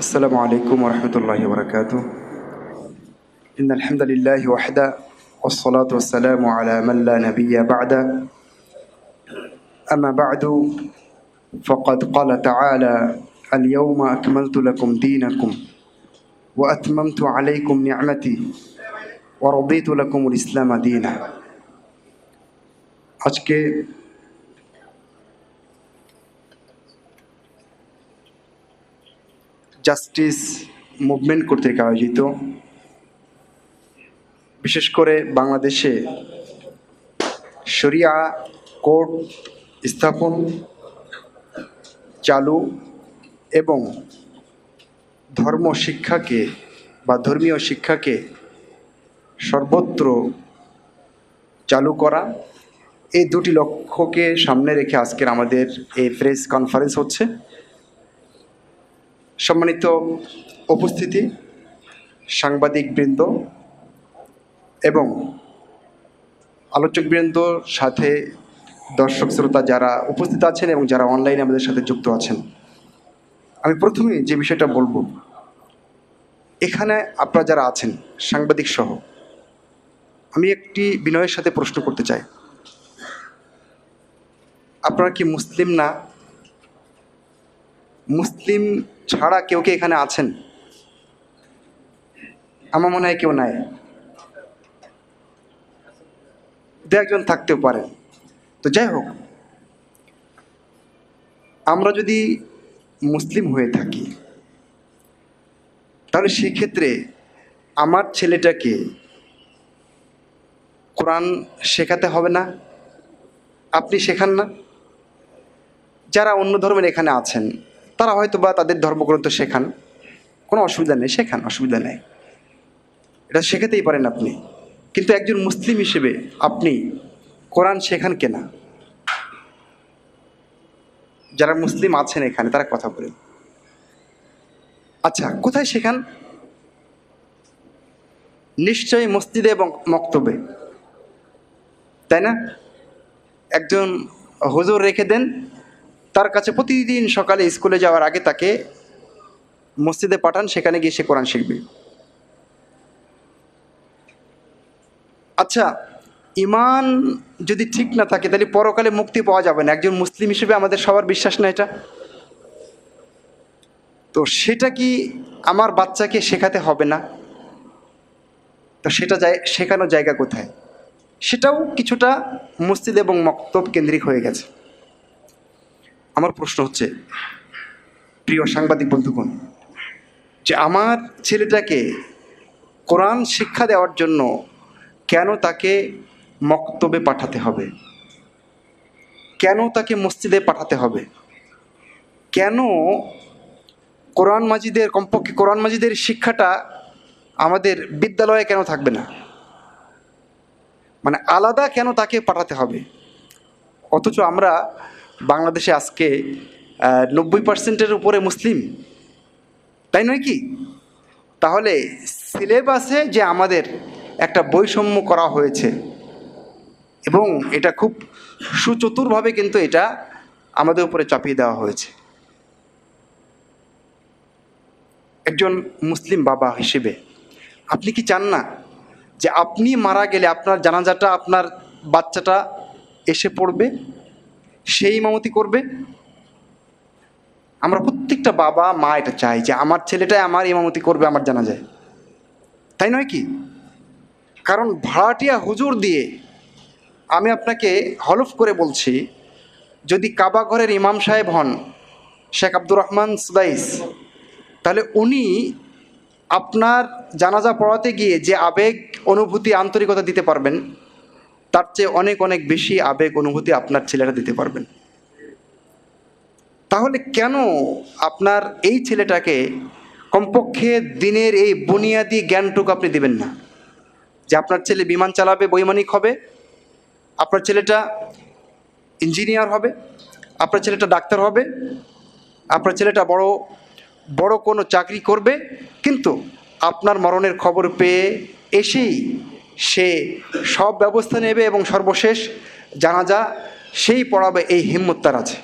السلام عليكم ورحمة الله وبركاته إن الحمد لله وحده والصلاة والسلام على من لا نبي بعده أما بعد فقد قال تعالى اليوم أكملت لكم دينكم وأتممت عليكم نعمتي ورضيت لكم الإسلام دينا আজকে justice movement কর্তৃক আয়োজিত। বিশেষ করে বাংলাদেশে শরিয়া কোর্ট স্থাপন চালু এবং ধর্ম শিক্ষাকে বা ধর্মীয় শিক্ষাকে সর্বত্র চালু করা, এই দুটি লক্ষ্যকে সামনে রেখে আজকের আমাদের এই প্রেস কনফারেন্স হচ্ছে। সম্মানিত উপস্থিতি, সাংবাদিকবৃন্দ এবং আলোচকবৃন্দর সাথে দর্শক শ্রোতা যারা উপস্থিত আছেন এবং যারা অনলাইনে আমাদের সাথে যুক্ত আছেন। আমি প্রথমে যে বিষয়টা বলব, এখানে আপনারা যারা আছেন, সাংবাদিক সহ, আমি একটি বিনয়ের সাথে প্রশ্ন করতে চাই। আপনারা কি মুসলিম না? মুসলিম ছাড়া কেউ কি এখানে আছেন? আমার মনে হয় কেউ নাই। দু একজন থাকতেও পারেন তো যাই হোক, আমরা যদি মুসলিম হয়ে থাকি, তাহলে সেক্ষেত্রে আমার ছেলেটাকে কোরআন শেখাতে হবে না? আপনি শেখান না? যারা অন্য ধর্মের এখানে আছেন তারা হয়তো বা তাদের ধর্মগ্রন্থ শেখান। কোনো অসুবিধা নেই, শেখান, অসুবিধা নেই। এটা শেখাতেই পারেন আপনি। কিন্তু একজন মুসলিম হিসেবে আপনি কোরআন শেখান কেনা? যারা মুসলিম আছেন এখানে, তারা কথা বলেন। আচ্ছা কোথায় শেখান? নিশ্চয়ই মসজিদে এবং মক্তবে। তাই না? একজন হুজুর রেখে দেন তার কাছে প্রতিদিন সকালে স্কুলে যাওয়ার আগে তাকে মসজিদে পাঠান, সেখানে গিয়ে সে কোরআন শিখবে। আচ্ছা ইমান যদি ঠিক না থাকে, তাহলে পরকালে মুক্তি পাওয়া যাবে না। একজন মুসলিম হিসেবে আমাদের সবার বিশ্বাস না এটা? তো সেটা কি আমার বাচ্চাকে শেখাতে হবে না? তো সেটা শেখানোর জায়গা কোথায়? সেটাও কিছুটা মসজিদ এবং মক্তব কেন্দ্রিক হয়ে গেছে। আমার প্রশ্ন হচ্ছে, প্রিয় সাংবাদিক বন্ধুগণ, যে আমার ছেলেটাকে কোরআন শিক্ষা দেওয়ার জন্য কেন তাকে মক্তবে পাঠাতে হবে? কেন তাকে মসজিদে পাঠাতে হবে? কেন কোরআন মাজিদের কমপক্ষে, কোরআন মাজিদের শিক্ষাটা আমাদের বিদ্যালয়ে কেন থাকবে না? মানে আলাদা কেন তাকে পাঠাতে হবে? অথচ আমরা বাংলাদেশে আজকে নব্বই পার্সেন্টের উপরে মুসলিম। তাই নয় কি? তাহলে সিলেবাসে যে আমাদের একটা বৈষম্য করা হয়েছে, এবং এটা খুব সুচতুরভাবে কিন্তু এটা আমাদের উপরে চাপিয়ে দেওয়া হয়েছে। একজন মুসলিম বাবা হিসেবে, আপনি কি চান না যে আপনি মারা গেলে আপনার জানাজাটা, আপনার বাচ্চাটা এসে পড়বে? সেই ইমামতি করবে। আমরা প্রত্যেকটা বাবা, মা এটা চাই যে আমার ছেলেটাই আমার ইমামতি করবে, আমার জানা যায়। তাই নয় কি? কারণ ভাড়াটিয়া হুজুর দিয়ে আমি আপনাকে হলফ করে বলছি, যদি কাবা ঘরের ইমাম সাহেব হন, শেখ আব্দুর রহমান সুদাইস তাহলে উনি আপনার জানাজা পড়াতে গিয়ে যে আবেগ, অনুভূতি, আন্তরিকতা দিতে পারবেন তার চেয়ে অনেক অনেক বেশি আবেগ, অনুভূতি আপনার ছেলেরা দিতে পারবেন। তাহলে কেন আপনার এই ছেলেটাকে কমপক্ষে দিনের এই বুনিয়াদি জ্ঞানটুকু আপনি দিবেন না? যে আপনার ছেলে বিমান চালাবে, বৈমানিক হবে, আপনার ছেলেটা ইঞ্জিনিয়ার হবে, আপনার ছেলেটা ডাক্তার হবে, আপনার ছেলেটা বড় বড় কোনো চাকরি করবে, কিন্তু আপনার মরণের খবর পেয়ে এসেই সে সব ব্যবস্থা নেবে এবং সর্বশেষ জানাজা সেই পড়াবে, এই হিম্মত তার আছে।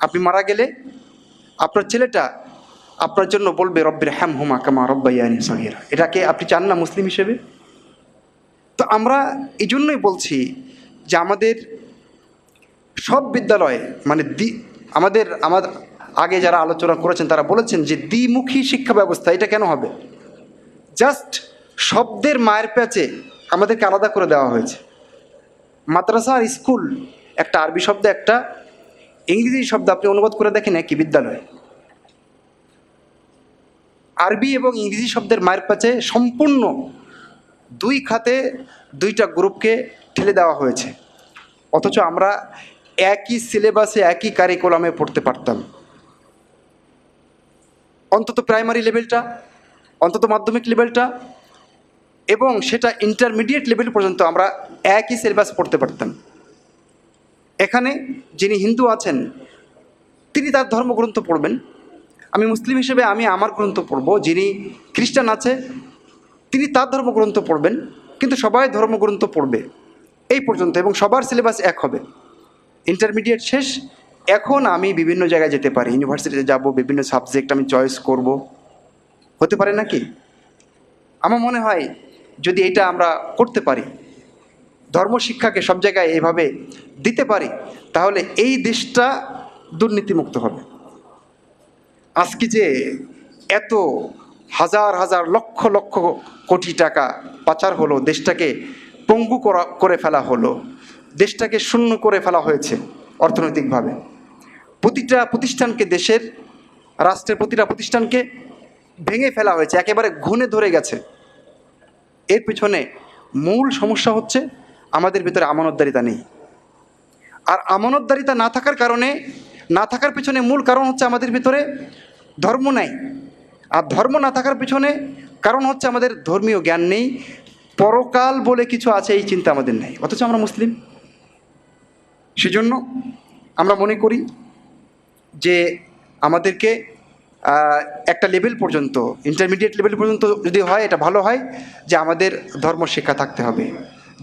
আপনি মারা গেলে আপনার ছেলেটা আপনার জন্য বলবে, রব্বের হ্যাম হুমা কামা রব্বাইয়ানি সহিরা এটাকে আপনি চান না মুসলিম হিসেবে? তো আমরা এই জন্যই বলছি যে আমাদের সব বিদ্যালয়ে মানে দি, আমাদের আমাদের, আগে যারা আলোচনা করেছেন তারা বলেছেন যে দ্বিমুখী শিক্ষা ব্যবস্থা, এটা কেন হবে? জাস্ট শব্দের মায়ের প্যাচে আমাদেরকে আলাদা করে দেওয়া হয়েছে। মাদ্রাসা আর স্কুল, একটা আরবি শব্দ, একটা ইংরেজি শব্দ, আপনি অনুবাদ করে দেখেন একই বিদ্যালয়। আরবি এবং ইংরেজি শব্দের মায়ের প্যাচে সম্পূর্ণ দুই খাতে দুইটা গ্রুপকে ঠেলে দেওয়া হয়েছে। অথচ আমরা একই সিলেবাসে, একই কারিকুলামে পড়তে পারতাম। অন্তত প্রাইমারি লেভেলটা, অন্তত মাধ্যমিক লেভেলটা এবং সেটা ইন্টারমিডিয়েট লেভেল পর্যন্ত আমরা একই সিলেবাস পড়তে পারতাম। এখানে যিনি হিন্দু আছেন, তিনি তার ধর্মগ্রন্থ পড়বেন। আমি মুসলিম হিসেবে আমি আমার গ্রন্থ পড়ব, যিনি খ্রিস্টান আছে, তিনি তার ধর্মগ্রন্থ পড়বেন, কিন্তু সবাই ধর্মগ্রন্থ পড়বে। এই পর্যন্ত, এবং সবার সিলেবাস এক হবে। ইন্টারমিডিয়েট শেষ। এখন আমি বিভিন্ন জায়গায় যেতে পারি। ইউনিভার্সিটিতে যাব, বিভিন্ন সাবজেক্ট আমি চয়েস করব। হতে পারে নাকি? আমার মনে হয় যদি এটা আমরা করতে পারি ধর্ম শিক্ষাকে সব জায়গায় এভাবে দিতে পারি, তাহলে এই দেশটা দুর্নীতিমুক্ত হবে। আজকে যে এত হাজার হাজার লক্ষ লক্ষ কোটি টাকা পাচার হলো, দেশটাকে পঙ্গু করা, করে ফেলা হলো, দেশটাকে শূন্য করে ফেলা হয়েছে অর্থনৈতিকভাবে। প্রতিটা প্রতিষ্ঠানকে দেশের, রাষ্ট্রের প্রতিটা প্রতিষ্ঠানকে ভেঙে ফেলা হয়েছে, একেবারে ঘুণে ধরে গেছে। এর পিছনে মূল সমস্যা হচ্ছে আমাদের ভিতরে আমানতদারিতা নেই। আর আমানতদারিতা না থাকার কারণে, না থাকার পিছনে মূল কারণ হচ্ছে আমাদের ভিতরে ধর্ম নাই। আর ধর্ম না থাকার পিছনে কারণ হচ্ছে আমাদের ধর্মীয় জ্ঞান নেই। পরকাল বলে কিছু আছে, এই চিন্তা আমাদের নেই। অথচ আমরা মুসলিম। সেজন্য আমরা মনে করি যে আমাদেরকে একটা লেভেল পর্যন্ত ইন্টারমিডিয়েট লেভেল পর্যন্ত যদি হয়, এটা ভালো হয় যে আমাদের ধর্ম শিক্ষা থাকতে হবে।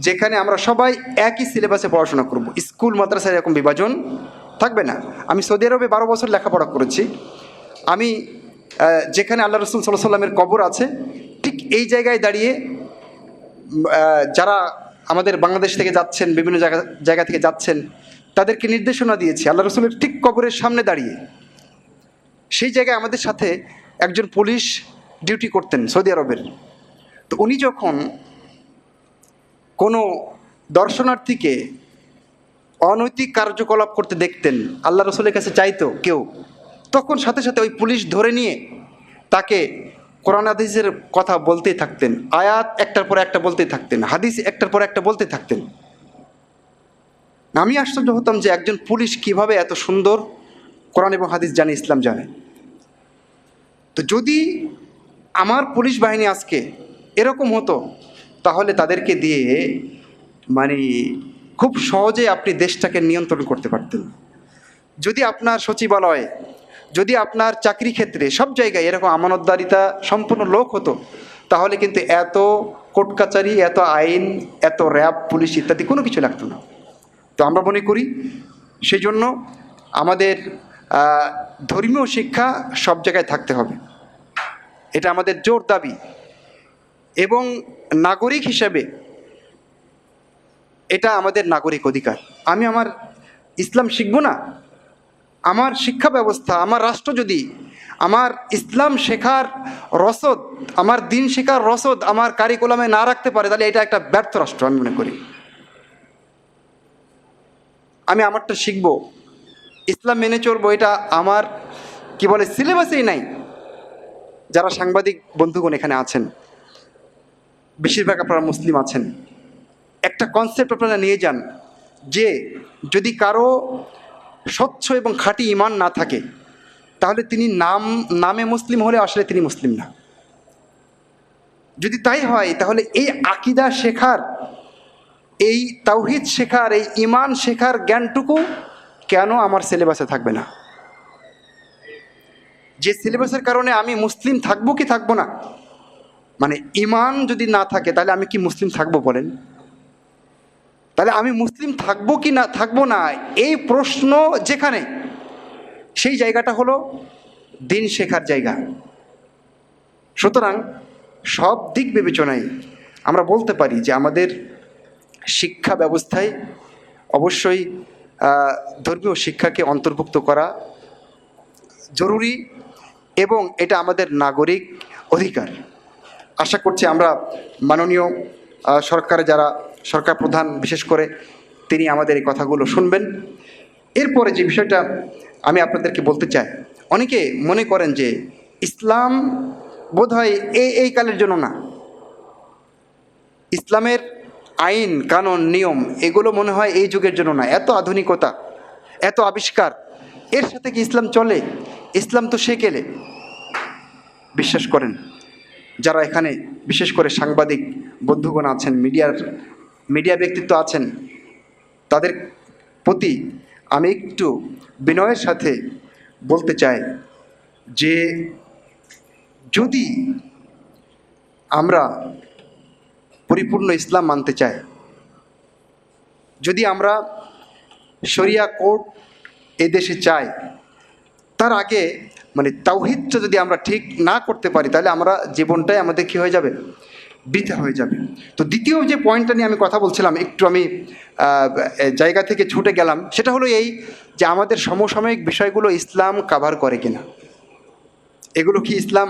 যেখানে আমরা সবাই একই সিলেবাসে পড়াশোনা করব। স্কুল, মাদ্রাসায় এরকম বিভাজন থাকবে না। আমি সৌদি আরবে বারো বছর লেখাপড়া করেছি। আমি যেখানে আল্লাহ রসুল সাল্লাহ সাল্লামের কবর আছে, ঠিক এই জায়গায় দাঁড়িয়ে যারা আমাদের বাংলাদেশ থেকে যাচ্ছেন, বিভিন্ন জায়গা জায়গা থেকে যাচ্ছেন, তাদেরকে নির্দেশনা দিয়েছি। আল্লাহ রসুলের ঠিক কবরের সামনে দাঁড়িয়ে। সেই জায়গায় আমাদের সাথে একজন পুলিশ ডিউটি করতেন সৌদি আরবের। তো উনি যখন কোনো দর্শনার্থীকে অনৈতিক কার্যকলাপ করতে দেখতেন, আল্লাহ রসুলের কাছে চাইতো কেউ, তখন সাথে সাথে ওই পুলিশ ধরে নিয়ে তাকে কোরআন হাদিসের কথা বলতেই থাকতেন, আয়াত একটার পর একটা বলতেই থাকতেন, হাদিস একটার পর একটা বলতে থাকতেন। আমি আশ্চর্য হতাম যে একজন পুলিশ কীভাবে এত সুন্দর কোরআন এবং হাদিস জানে ইসলাম জানে। তো যদি আমার পুলিশ বাহিনী আজকে এরকম হতো, তাহলে তাদেরকে দিয়ে মানে খুব সহজে আপনি দেশটাকে নিয়ন্ত্রণ করতে পারতেন। যদি আপনার সচিবালয়ে, যদি আপনার চাকরি ক্ষেত্রে সব জায়গায় এরকম আমানতদারিতা সম্পূর্ণ লোক হতো, তাহলে কিন্তু এত কোর্ট কাচারি, এত আইন, এত র্যাব, পুলিশ ইত্যাদি কোনো কিছু লাগতো না। তো আমরা মনে করি, সেই জন্য আমাদের ধর্মীয় শিক্ষা সব জায়গায় থাকতে হবে। এটা আমাদের জোর দাবি। এবং নাগরিক হিসেবে এটা আমাদের নাগরিক অধিকার। আমি আমার ইসলাম শিখব না? আমার শিক্ষা ব্যবস্থা, আমার রাষ্ট্র যদি, আমার ইসলাম শেখার রসদ, আমার দিন শেখার রসদ আমার কারিকুলামে না রাখতে পারে, তাহলে এটা একটা ব্যর্থ রাষ্ট্র আমি মনে করি। আমি আমারটা শিখব। ইসলাম মেনে চলবো, এটা আমার, কি বলে, সিলেবাসেই নাই। যারা সাংবাদিক বন্ধুগণ এখানে আছেন, বেশিরভাগ আপনারা মুসলিম আছেন। একটা কনসেপ্ট আপনারা নিয়ে যান যে যদি কারও স্বচ্ছ এবং খাঁটি ইমান না থাকে, তাহলে তিনি নাম, নামে মুসলিম হলে আসলে তিনি মুসলিম না। যদি তাই হয়, তাহলে এই আকিদা শেখার, এই তাওহিদ শেখার, এই ইমান শেখার জ্ঞানটুকু কেন আমার সিলেবাসে থাকবে না? যে সিলেবাসের কারণে আমি মুসলিম থাকব কি থাকব না? মানে ইমান যদি না থাকে, তাহলে আমি কি মুসলিম থাকব বলেন? তাহলে আমি মুসলিম থাকব কি না, থাকব না? এই প্রশ্ন যেখানে, সেই জায়গাটা হলো দিন শেখার জায়গা। সুতরাং সব দিক বিবেচনায় আমরা বলতে পারি যে আমাদের শিক্ষা ব্যবস্থায় অবশ্যই ধর্মীয় শিক্ষাকে অন্তর্ভুক্ত করা জরুরি এবং এটা আমাদের নাগরিক অধিকার। আশা করছি আমরা মাননীয় সরকারে যারা সরকার প্রধান বিশেষ করে তিনি আমাদের এই কথাগুলো শুনবেন। এরপরে যে বিষয়টা আমি আপনাদেরকে বলতে চাই, অনেকে মনে করেন যে ইসলাম বোধহয় এই এই কালের জন্য না। ইসলামের আইন, কানুন, নিয়ম, এগুলো মনে হয় এই যুগের জন্য না। এত আধুনিকতা, এত আবিষ্কার। এর সাথে কি ইসলাম চলে? ইসলাম তো সে কেলে বিশ্বাস করেন, যারা এখানে বিশেষ করে সাংবাদিক, বন্ধুগণ আছেন, মিডিয়ার, মিডিয়া ব্যক্তিত্ব আছেন, তাদের প্রতি আমি একটু বিনয়ের সাথে বলতে চাই যে যদি আমরা পরিপূর্ণ ইসলাম মানতে চাই যদি আমরা শরিয়া কোর্ট এদেশে চাই, তার আগে মানে তাওহিদটা যদি আমরা ঠিক না করতে পারি, তাহলে আমরা জীবনটাই আমাদের কী হয়ে যাবে? বৃথা হয়ে যাবে। তো দ্বিতীয় যে পয়েন্টটা নিয়ে আমি কথা বলছিলাম, একটু আমি জায়গা থেকে ছুটে গেলাম, সেটা হলো এই যে আমাদের সমসাময়িক বিষয়গুলো ইসলাম কাভার করে কিনা। এগুলো কি ইসলাম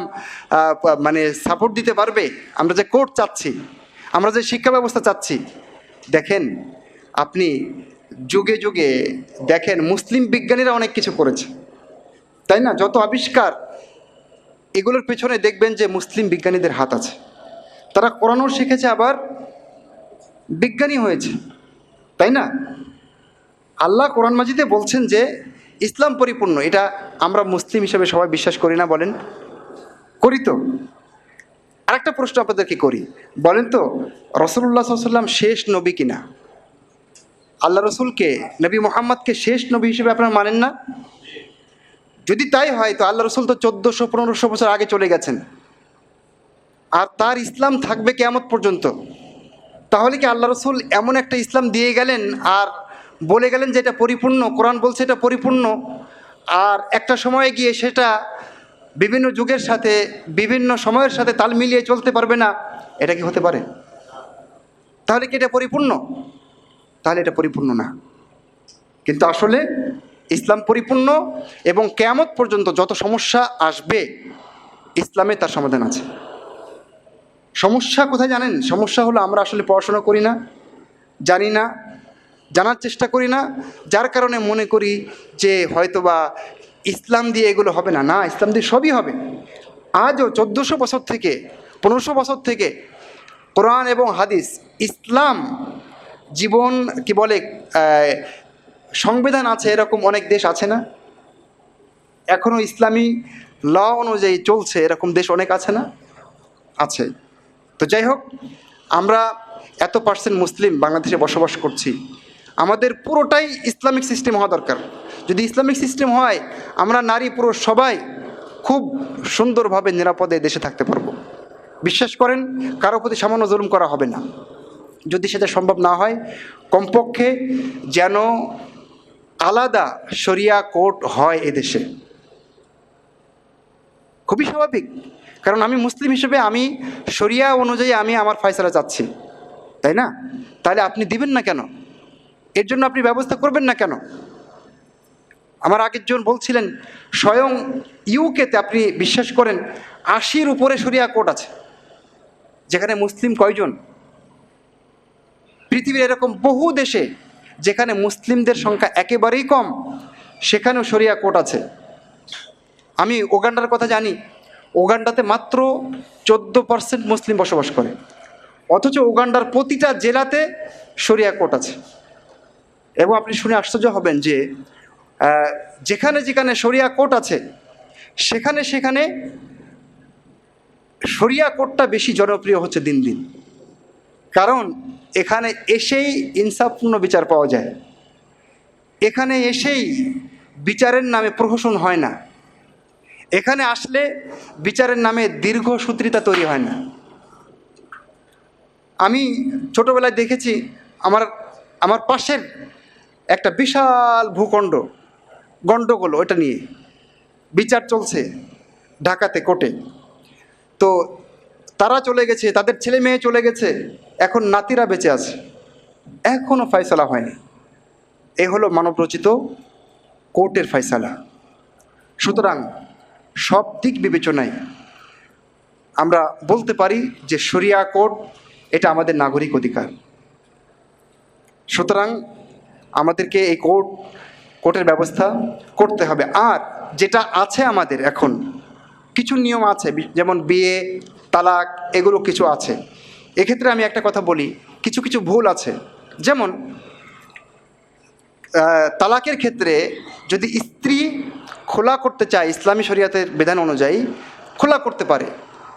মানে সাপোর্ট দিতে পারবে? আমরা যে কোর্ট চাচ্ছি আমরা যে শিক্ষা ব্যবস্থা চাচ্ছি, দেখেন, আপনি যুগে যুগে দেখেন, মুসলিম বিজ্ঞানীরা অনেক কিছু করেছে। তাই না? যত আবিষ্কার, এগুলোর পেছনে দেখবেন যে মুসলিম বিজ্ঞানীদের হাত আছে। তারা কোরআনও শিখেছে, আবার বিজ্ঞানী হয়েছে। তাই না? আল্লাহ কোরআন মাজিদে বলছেন যে, ইসলাম পরিপূর্ণ। এটা আমরা মুসলিম হিসেবে সবাই বিশ্বাস করি না বলেন, করি তো। আরেকটা প্রশ্ন আপনাদেরকে করি। বলেন তো রসুল্লাহ সাল্লাম শেষ নবী কিনা? আল্লাহ রসুলকে, নবী মোহাম্মদকে শেষ নবী হিসেবে আপনারা মানেন না? যদি তাই হয়, তো আল্লাহ রসুল তো চোদ্দোশো, পনেরোশো বছর আগে চলে গেছেন। আর তার ইসলাম থাকবে কেয়ামত পর্যন্ত। তাহলে কি আল্লাহ রসুল এমন একটা ইসলাম দিয়ে গেলেন আর বলে গেলেন যে এটা পরিপূর্ণ? কোরআন বলছে এটা পরিপূর্ণ। আর একটা সময়ে গিয়ে সেটা বিভিন্ন যুগের সাথে, বিভিন্ন সময়ের সাথে তাল মিলিয়ে চলতে পারবে না, এটা কি হতে পারে? তাহলে কি এটা পরিপূর্ণ? তাহলে এটা পরিপূর্ণ না। কিন্তু আসলে ইসলাম পরিপূর্ণ এবং কেয়ামত পর্যন্ত যত সমস্যা আসবে, ইসলামে তার সমাধান আছে। সমস্যা কোথায় জানেন? সমস্যা হলো আমরা আসলে পড়াশোনা করি না, জানি না, জানার চেষ্টা করি না, যার কারণে মনে করি যে হয়তোবা ইসলাম দিয়ে এগুলো হবে না। না, ইসলাম দিয়ে সবই হবে। আজও চোদ্দোশো বছর থেকে, পনেরোশো বছর থেকে কোরআন এবং হাদিস, ইসলাম জীবন, কি বলে সংবিধান আছে, এরকম অনেক দেশ আছে না? এখনও ইসলামী ল অনুযায়ী চলছে, এরকম দেশ অনেক আছে না? আছে। তো যাই হোক, আমরা এত পার্সেন্ট মুসলিম বাংলাদেশে বসবাস করছি। আমাদের পুরোটাই ইসলামিক সিস্টেম হওয়া দরকার। যদি ইসলামিক সিস্টেম হয়, আমরা নারী, পুরুষ সবাই খুব সুন্দরভাবে নিরাপদে দেশে থাকতে পারব। বিশ্বাস করেন, কারও প্রতি সামান্য জুলুম করা হবে না। যদি সেটা সম্ভব না হয়, কমপক্ষে যেন আলাদা শরিয়া কোর্ট হয় এদেশে খুবই স্বাভাবিক, কারণ আমি মুসলিম হিসেবে আমি শরিয়া অনুযায়ী আমি আমার ফয়সালা চাচ্ছি, তাই না? তাহলে আপনি দিবেন না কেন? এর জন্য আপনি ব্যবস্থা করবেন না কেন? আমার আগের জন বলছিলেন, স্বয়ং ইউকেতে আপনি বিশ্বাস করেন, আশির উপরে সরিয়া কোর্ট আছে, যেখানে মুসলিম কয়জন? পৃথিবীর এরকম বহু দেশে যেখানে মুসলিমদের সংখ্যা একেবারেই কম, সেখানেও সরিয়া কোর্ট আছে। আমি ওগান্ডার কথা জানি, ওগান্ডাতে মাত্র চোদ্দ পার্সেন্ট মুসলিম বসবাস করে, অথচ ওগান্ডার প্রতিটা জেলাতে শরিয়া কোর্ট আছে। এবং আপনি শুনে আশ্চর্য হবেন যে যেখানে যেখানে সরিয়া কোর্ট আছে, সেখানে সেখানে শরিয়া কোর্টটা বেশি জনপ্রিয় হচ্ছে দিন দিন। কারণ এখানে এসেই ইনসাফপূর্ণ বিচার পাওয়া যায়। এখানে এসেই বিচারের নামে প্রহসন হয় না। এখানে আসলে বিচারের নামে দীর্ঘসূত্রিতা তৈরি হয় না। আমি ছোটোবেলায় দেখেছি, আমার আমার পাশের একটা বিশাল ভূখণ্ড গণ্ডগোল ওটা নিয়ে। বিচার চলছে ঢাকাতে, কোর্টে। তো তারা চলে গেছে, তাদের ছেলে মেয়ে চলে গেছে, এখন নাতিরা বেঁচে আছে। এখনও ফয়সালা হয়নি। এ হলো মানবরচিত কোর্টের ফয়সালা। সুতরাং সব দিক বিবেচনায় আমরা বলতে পারি যে শরিয়া কোর্ট এটা আমাদের নাগরিক অধিকার। সুতরাং আমাদেরকে এই কোর্ট কোর্টের ব্যবস্থা করতে হবে। আর যেটা আছে আমাদের এখন, কিছু নিয়ম আছে যেমন বিয়ে, তালাক, এগুলো কিছু আছে। এক্ষেত্রে আমি একটা কথা বলি, কিছু কিছু ভুল আছে। যেমন তালাকের ক্ষেত্রে যদি স্ত্রী খোলা করতে চায়, ইসলামী শরিয়াতের বিধান অনুযায়ী খোলা করতে পারে।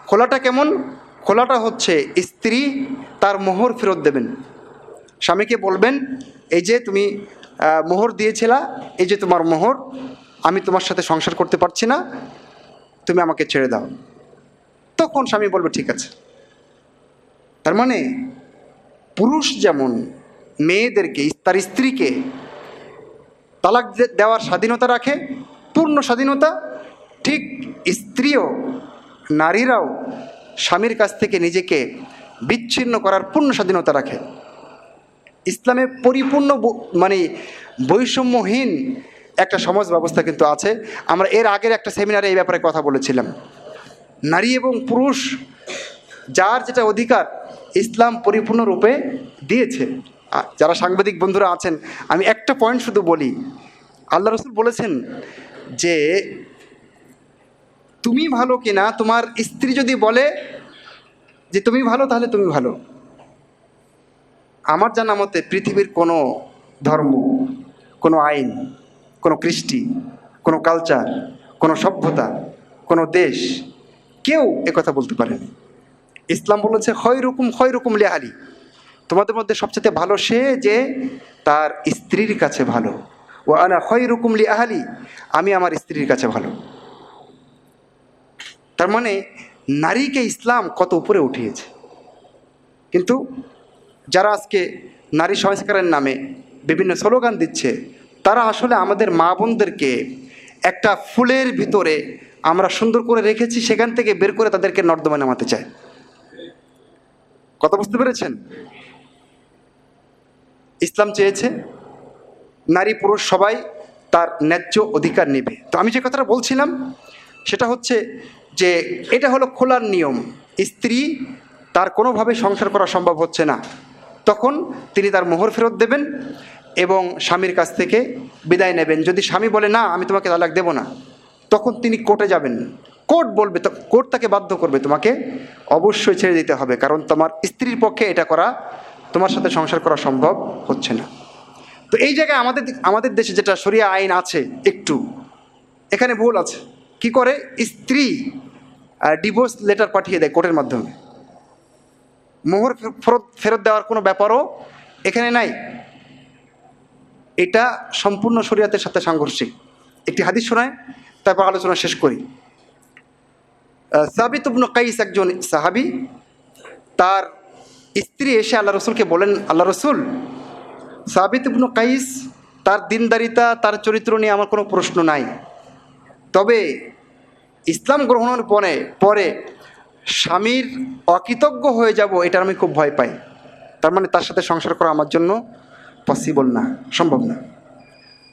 খোলাটা কেমন? খোলাটা হচ্ছে স্ত্রী তার মোহর ফেরত দেবেন। স্বামীকে বলবেন, এই যে তুমি মোহর দিয়েছিলা, এই যে তোমার মোহর, আমি তোমার সাথে সংসার করতে পারছি না, তুমি আমাকে ছেড়ে দাও। তখন স্বামী বলবে, ঠিক আছে। তার মানে পুরুষ যেমন মেয়েদেরকে, তার স্ত্রীকে তালাক দেওয়ার স্বাধীনতা রাখে, পূর্ণ স্বাধীনতা, ঠিক স্ত্রীও নারীরাও স্বামীর কাছ থেকে নিজেকে বিচ্ছিন্ন করার পূর্ণ স্বাধীনতা রাখে। ইসলামে পরিপূর্ণ মানে বৈষম্যহীন একটা সমাজ ব্যবস্থা কিন্তু আছে। আমরা এর আগের একটা সেমিনারে এই ব্যাপারে কথা বলেছিলাম। নারী এবং পুরুষ, যার যেটা অধিকার, ইসলাম পরিপূর্ণরূপে দিয়েছে। যারা সাংবাদিক বন্ধুরা আছেন, আমি একটা পয়েন্ট শুধু বলি। আল্লাহ রসুল বলেছেন যে, তুমি ভালো কিনা, তোমার স্ত্রী যদি বলে যে, তুমি ভালো, তাহলে তুমি ভালো। আমার জানা মতে পৃথিবীর কোনো ধর্ম, কোনো আইন, কোনো কৃষ্টি, কোনো কালচার কোনো সভ্যতা, কোনো দেশ কেউ একথা বলতে পারেনি। ইসলাম বলেছে হয় রকম হয় রকম লেহালি তোমাদের মধ্যে সবচেয়ে ভালো সে যে তার স্ত্রীর কাছে ভালো। ও আনা হয় রকম লি আহালি আমি আমার স্ত্রীর কাছে ভালো। তার মানে নারীকে ইসলাম কত উপরে উঠিয়েছে। কিন্তু যারা আজকে নারী সংস্কারের নামে বিভিন্ন স্লোগান দিচ্ছে, তারা আসলে আমাদের মা বোনদেরকে একটা ফুলের ভিতরে আমরা সুন্দর করে রেখেছি, সেখান থেকে বের করে তাদেরকে নর্দমা নামাতে চায় কথা বুঝতে পেরেছেন? ইসলাম চেয়েছে নারী পুরুষ সবাই তার ন্যায্য অধিকার নেবে। তো আমি যে কথাটা বলছিলাম, সেটা হচ্ছে যে এটা হলো খোলার নিয়ম। স্ত্রী তার কোনোভাবে সংসার করা সম্ভব হচ্ছে না। তখন তিনি তার মোহর ফেরত দেবেন এবং স্বামীর কাছ থেকে বিদায় নেবেন। যদি স্বামী বলে, না, আমি তোমাকে তালাক দেব না, তখন তিনি কোর্টে যাবেন। কোর্ট বলবে কোর্ট তাকে বাধ্য করবে, তোমাকে অবশ্যই ছেড়ে দিতে হবে, কারণ তোমার স্ত্রীর পক্ষে এটা করা, তোমার সাথে সংসার করা সম্ভব হচ্ছে না। তো এই জায়গায় আমাদের আমাদের দেশে যেটা সরিয়া আইন আছে একটু, এখানে ভুল আছে। কি করে? স্ত্রী ডিভোর্স লেটার পাঠিয়ে দেয় কোর্টের মাধ্যমে। মোহর ফেরত ফেরত দেওয়ার কোনো ব্যাপারও এখানে নাই। এটা সম্পূর্ণ শরীয়তের সাথে সাংঘর্ষিক। একটি হাদিস শোনায়, তারপর আলোচনা শেষ করি। সাবিত ইবনু কাইস একজন সাহাবি, তার স্ত্রী এসে আল্লাহ রসুলকে বলেন, আল্লাহ রসুল, সাবিত ইবনু কাইস, তার দিনদারিতা, তার চরিত্র নিয়ে আমার কোনো প্রশ্ন নাই। তবে ইসলাম গ্রহণের পরে পরে স্বামীর অকৃতজ্ঞ হয়ে যাব এটার আমি খুব ভয় পাই। তার মানে তার সাথে সংসার করা আমার জন্য পসিবল না, সম্ভব না।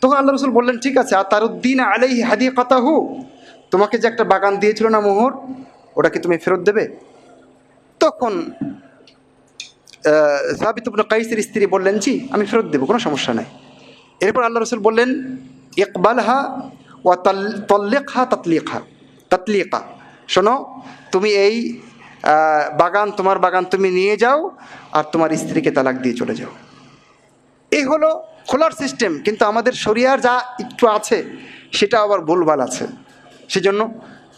তখন আল্লাহ রসুল বললেন, ঠিক আছে আর তারুদ্দিন আলাই কথা হু তোমাকে যে একটা বাগান দিয়েছিল না মোহর, ওটা কি তুমি ফেরত দেবে? তখন সাবিত কাইসের স্ত্রী বললেন, জি, আমি ফেরত দেবো, কোনো সমস্যা নাই। এরপর আল্লাহ রসুল বললেন, ইকবালহা ওয়া তল্লেখা তাতলিখা তাতলিকা। শোনো, তুমি এই বাগান, তোমার বাগান তুমি নিয়ে যাও আর তোমার স্ত্রীকে তালাক দিয়ে চলে যাও। এই হলো খোলার সিস্টেম কিন্তু আমাদের শরিয়ার যা একটু আছে, সেটা আবার ভুলভাল আছে। সেজন্য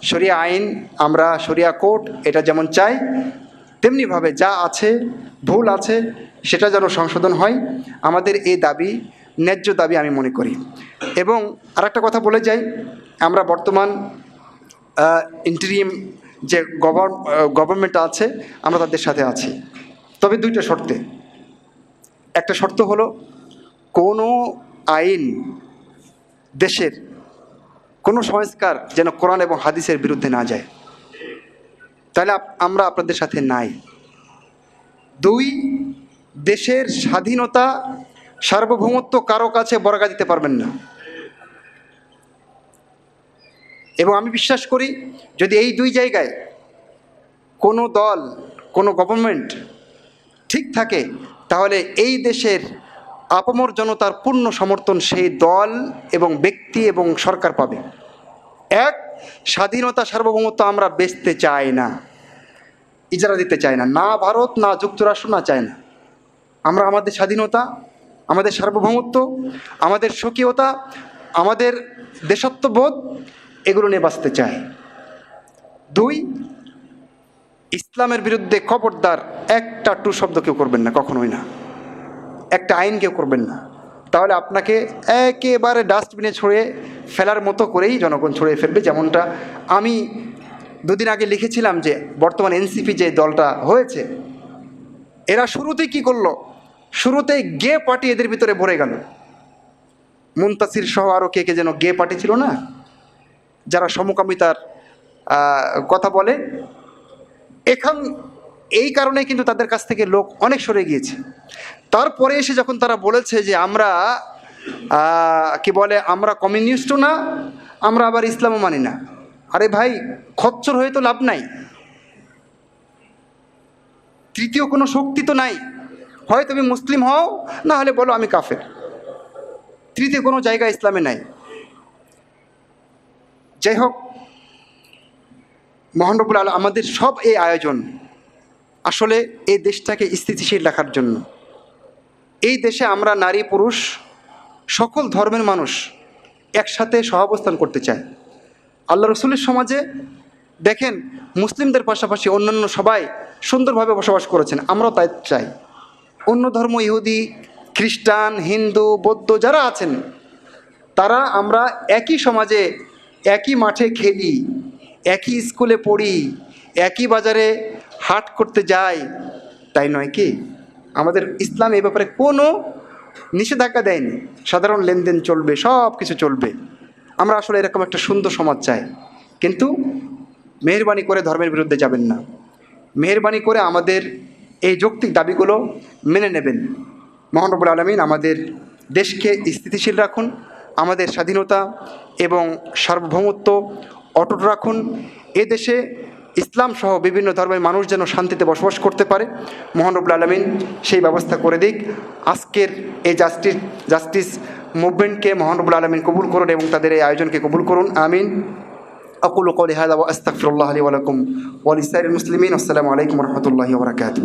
শরিয়া আইন, আমরা শরিয়া কোর্ট, এটা যেমন চাই, তেমনিভাবে যা আছে, ভুল আছে, সেটা যেন সংশোধন হয়। আমাদের এই দাবি, ন্যায্য দাবি আমি মনে করি। এবং আরেকটা কথা বলে যাই, আমরা বর্তমান ইন্টারিম যে গভর্ন গভর্নমেন্ট আছে, আমরা তাদের সাথে আছি। তবে দুইটা শর্তে। একটা শর্ত হলো, কোনো আইন দেশের কোনো সংস্কার যেন কোরআন এবং হাদিসের বিরুদ্ধে না যায়। তাহলে আমরা আপনাদের সাথে নাই। দুই, দেশের স্বাধীনতা সার্বভৌমত্ব কারও কাছে বর্গা দিতে পারবেন না। এবং আমি বিশ্বাস করি যদি এই দুই জায়গায় কোনো দল, কোনো গভর্নমেন্ট ঠিক থাকে, তাহলে এই দেশের আপমর জনতার পূর্ণ সমর্থন সেই দল এবং ব্যক্তি এবং সরকার পাবে। এক, স্বাধীনতা সার্বভৌমত্ব আমরা বেচতে চাই না, ইজারা দিতে চাই না না ভারত, না যুক্তরাষ্ট্র, না চায় না আমরা আমাদের স্বাধীনতা, আমাদের সার্বভৌমত্ব, আমাদের স্বকীয়তা, আমাদের দেশত্ববোধ এগুলো নিয়ে বাঁচতে চাই দুই, ইসলামের বিরুদ্ধে খবরদার একটা টু শব্দ কেউ করবেন না, কখনোই না। একটা আইন কেউ করবেন না। তাহলে আপনাকে একেবারে ডাস্টবিনে ছড়িয়ে ফেলার মতো করেই জনগণ ছড়িয়ে ফেলবে, যেমনটা আমি দুদিন আগে লিখেছিলাম যে বর্তমান এনসিপি যে দলটা হয়েছে, এরা শুরুতেই কি করল? শুরুতেই গে পার্টি এদের ভিতরে ভরে গেল। মুন্তাসির সহ আরও কে কে যেন গে পার্টি ছিল না? যারা সমকামিতার কথা বলে, এখান এই কারণে কিন্তু তাদের কাছ থেকে লোক অনেক সরে গিয়েছে। তারপরে এসে যখন তারা বলেছে যে আমরা কি বলে, আমরা কমিউনিস্টও না, আমরা আবার ইসলামও মানি না। আরে ভাই, খচ্চর হয়ে তো লাভ নাই। তৃতীয় কোনো শক্তি তো নাই। হয় তুমি মুসলিম হও, না হলে বলো আমি কাফের। তৃতীয় কোনো জায়গা ইসলামে নাই। যাই হোক মহানবুল আল আমাদের সব এই আয়োজন আসলে এই দেশটাকে স্থিতিশীল রাখার জন্য। এই দেশে আমরা নারী, পুরুষ, সকল ধর্মের মানুষ একসাথে সহাবস্থান করতে চাই। আল্লাহ রসুলের সমাজে দেখেন, মুসলিমদের পাশাপাশি অন্যান্য সবাই সুন্দরভাবে বসবাস করেছেন। আমরাও তাই চাই। অন্য ধর্ম, ইহুদি, খ্রিস্টান, হিন্দু, বৌদ্ধ যারা আছেন, তারা আমরা একই সমাজে একই মাঠে খেলি, একই স্কুলে পড়ি, একই বাজারে হাট করতে যাই। তাই নয় কি? আমাদের ইসলাম এই ব্যাপারে কোনো নিষেধাজ্ঞা দেয়নি। সাধারণ লেনদেন চলবে সব কিছু চলবে। আমরা আসলে এরকম একটা সুন্দর সমাজ চাই। কিন্তু মেহরবানি করে ধর্মের বিরুদ্ধে যাবেন না। মেহরবানি করে আমাদের এই যৌক্তিক দাবিগুলো মেনে নেবেন। মহানবুল আলমিন আমাদের দেশকে স্থিতিশীল রাখুন। আমাদের স্বাধীনতা এবং সার্বভৌমত্ব অটুট রাখুন এ দেশে ইসলাম সহ বিভিন্ন ধর্মের মানুষ যেন শান্তিতে বসবাস করতে পারে মহানবুল আলমিন সেই ব্যবস্থা করে দিক আজকের এই জাস্টিস জাস্টিস মুভমেন্টকে মহানবুল আলমিন কবুল করুন এবং তাদের এই আয়োজনকে কবুল করুন আমিন أقول قولي هذا وأستغفر الله لي ولكم ولسائر المسلمين والسلام عليكم ورحمة الله وبركاته